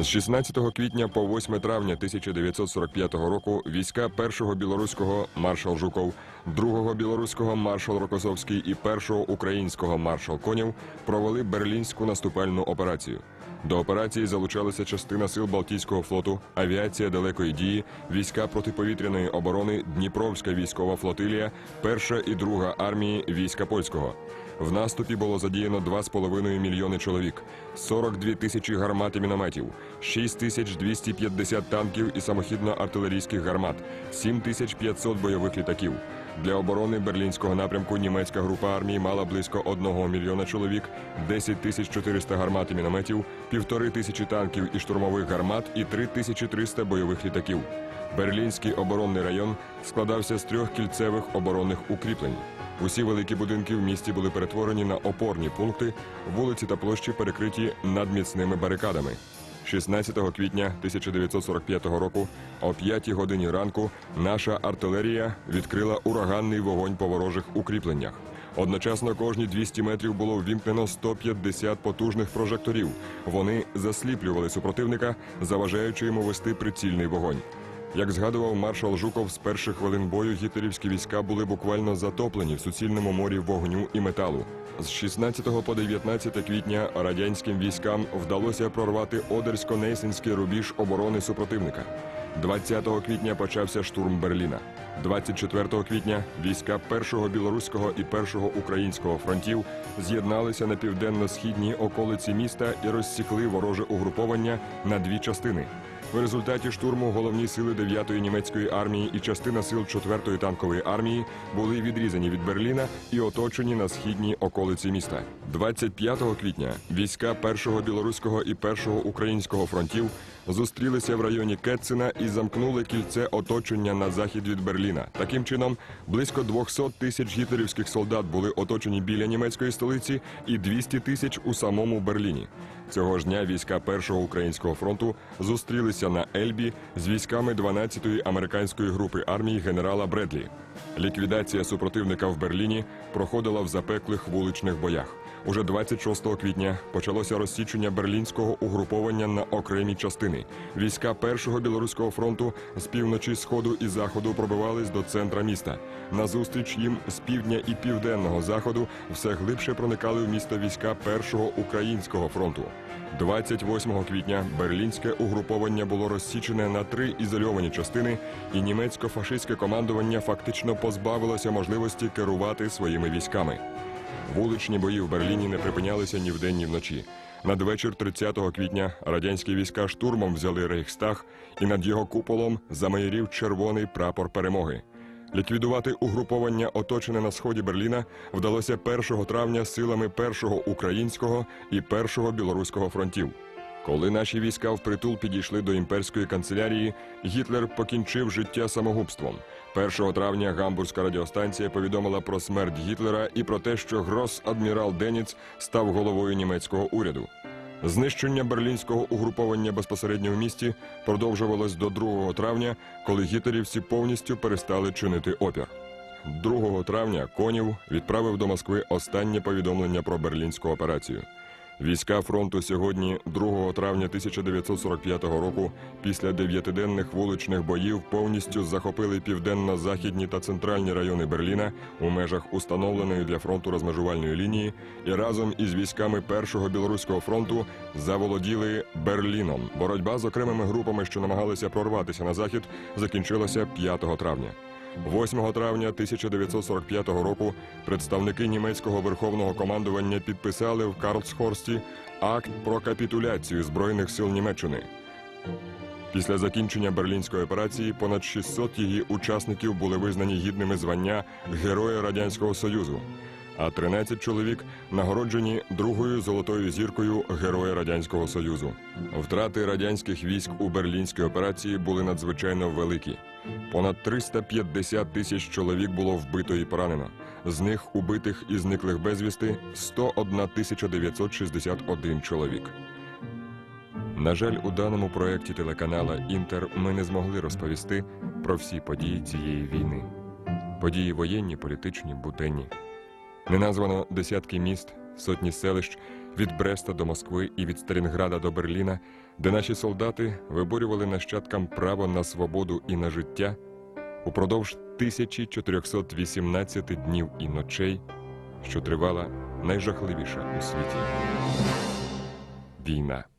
З 16 квітня по 8 травня 1945 року війська першого білоруського маршал Жуков, другого білоруського маршал Рокосовський і першого українського маршал Конєв провели берлінську наступальну операцію. До операції залучалися частина сил Балтійського флоту, авіація далекої дії, війська протиповітряної оборони, Дніпровська військова флотилія, перша і друга армії війська польського. В наступі було задіяно 2,5 мільйони чоловік, 42 тисячі гармат і мінометів, 6 тисяч 250 танків і самохідно-артилерійських гармат, 7 тисяч бойових літаків. Для оборони берлінського напрямку німецька група армії мала близько 1 мільйона чоловік, 10 тисяч 400 гармат і мінометів, півтори тисячі танків і штурмових гармат і 3 тисячі 300 бойових літаків. Берлінський оборонний район складався з трьох кільцевих оборонних укріплень. Усі великі будинки в місті були перетворені на опорні пункти, вулиці та площі перекриті надміцними барикадами. 16 квітня 1945 року о 5 годині ранку наша артилерія відкрила ураганний вогонь по ворожих укріпленнях. Одночасно кожні 200 метрів було ввімкнено 150 потужних прожекторів. Вони засліплювали супротивника, заважаючи йому вести прицільний вогонь. Як згадував маршал Жуков, з перших хвилин бою гітлерівські війська були буквально затоплені в суцільному морі вогню і металу. З 16 по 19 квітня радянським військам вдалося прорвати Одерсько-Нейсинський рубіж оборони супротивника. 20 квітня почався штурм Берліна. 24 квітня війська першого білоруського і першого українського фронтів з'єдналися на південно-східній околиці міста і розсікли вороже угруповання на дві частини. В результаті штурму головні сили 9-ї німецької армії і частина сил 4-ї танкової армії були відрізані від Берліна і оточені на східній околиці міста. 25 квітня війська першого білоруського і першого українського фронтів зустрілися в районі Кетцина і замкнули кільце оточення на захід від Берліна. Таким чином, близько 200 тисяч гітлерівських солдат були оточені біля німецької столиці і 200 тисяч у самому Берліні. Цього ж дня війська першого українського фронту зустрілися на Ельбі з військами 12-ї американської групи армії генерала Бредлі. Ліквідація супротивника в Берліні проходила в запеклих вуличних боях. Уже 26 квітня почалося розсічення берлінського угруповання на окремі частини. Війська першого білоруського фронту з півночі, сходу і заходу пробивались до центра міста. Назустріч їм з півдня і південного заходу все глибше проникали в місто війська першого українського фронту. 28 квітня берлінське угруповання було розсічене на три ізольовані частини, і німецько-фашистське командування фактично позбавилося можливості керувати своїми військами. Вуличні бої в Берліні не припинялися ні вдень, ні вночі. Надвечір 30 квітня радянські війська штурмом взяли Рейхстаг, і над його куполом замайорів червоний прапор перемоги. Ліквідувати угруповання, оточене на сході Берліна, вдалося 1 травня силами першого українського і першого білоруського фронтів. Коли наші війська впритул підійшли до імперської канцелярії, Гітлер покінчив життя самогубством. 1 травня гамбурзька радіостанція повідомила про смерть Гітлера і про те, що грос-адмірал Деніц став головою німецького уряду. Знищення берлінського угруповання безпосередньо в місті продовжувалось до 2 травня, коли гітлерівці повністю перестали чинити опір. 2 травня Конів відправив до Москви останнє повідомлення про берлінську операцію. Війська фронту сьогодні, 2 травня 1945 року, після дев'ятиденних вуличних боїв повністю захопили південно-західні та центральні райони Берліна у межах установленої для фронту розмежувальної лінії і разом із військами першого білоруського фронту заволоділи Берліном. Боротьба з окремими групами, що намагалися прорватися на захід, закінчилася 5 травня. 8 травня 1945 року представники німецького верховного командування підписали в Карлсхорсті акт про капітуляцію збройних сил Німеччини. Після закінчення берлінської операції понад 600 її учасників були визнані гідними звання Героя Радянського Союзу, а 13 чоловік нагороджені другою золотою зіркою Героя Радянського Союзу. Втрати радянських військ у берлінській операції були надзвичайно великі. Понад 350 тисяч чоловік було вбито і поранено. З них убитих і зниклих безвісти 101 тисяча 961 чоловік. На жаль, у даному проєкті телеканала Інтер ми не змогли розповісти про всі події цієї війни. Події воєнні, політичні, буденні. Не названо десятки міст, сотні селищ від Бреста до Москви і від Сталінграда до Берліна, де наші солдати виборювали нащадкам право на свободу і на життя, упродовж 1418 днів і ночей, що тривала найжахливіша у світі війна.